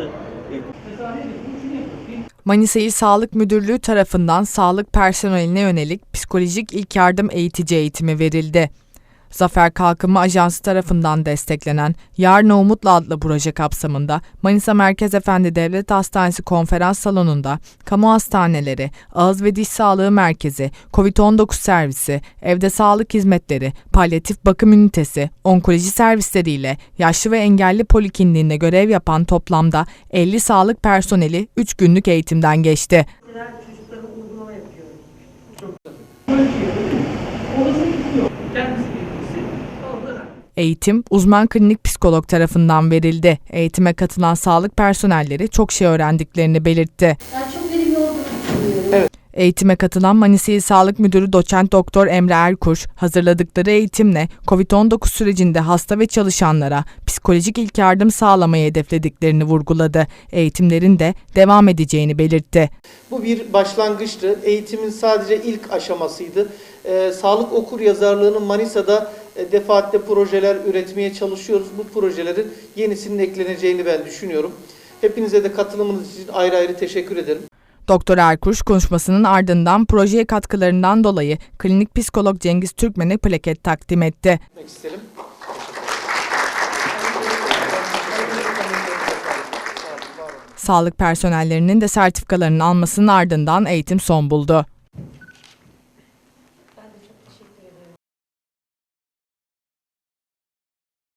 E, Manisa İl Sağlık Müdürlüğü tarafından sağlık personeline yönelik psikolojik ilk yardım eğitici eğitimi verildi. Zafer Kalkınma Ajansı tarafından desteklenen Yarına Umutla adlı proje kapsamında Manisa Merkez Efendi Devlet Hastanesi konferans salonunda kamu hastaneleri, ağız ve diş sağlığı merkezi, COVID-19 servisi, evde sağlık hizmetleri, palyatif bakım ünitesi, onkoloji servisleriyle yaşlı ve engelli polikliniğinde görev yapan toplamda 50 sağlık personeli 3 günlük eğitimden geçti. çocuklara uygulama yapıyorum. Eğitim uzman klinik psikolog tarafından verildi. Eğitime katılan sağlık personelleri çok şey öğrendiklerini belirtti. Ben çok verimli olduğunu düşünüyorum. Eğitime katılan Manisa İl Sağlık Müdürü Doçent Doktor Emre Erkuş, hazırladıkları eğitimle COVID-19 sürecinde hasta ve çalışanlara psikolojik ilk yardım sağlamayı hedeflediklerini vurguladı. Eğitimlerin de devam edeceğini belirtti. Bu bir başlangıçtı. Eğitimin sadece ilk aşamasıydı. Ee, sağlık okur yazarlığının Manisa'da defaatle projeler üretmeye çalışıyoruz. Bu projelerin yenisinin ekleneceğini ben düşünüyorum. Hepinize de katılımınız için ayrı ayrı teşekkür ederim. Doktor Erkuş konuşmasının ardından projeye katkılarından dolayı klinik psikolog Cengiz Türkmen'e plaket takdim etti. İsterim. Sağlık personellerinin de sertifikalarının almasının ardından eğitim son buldu.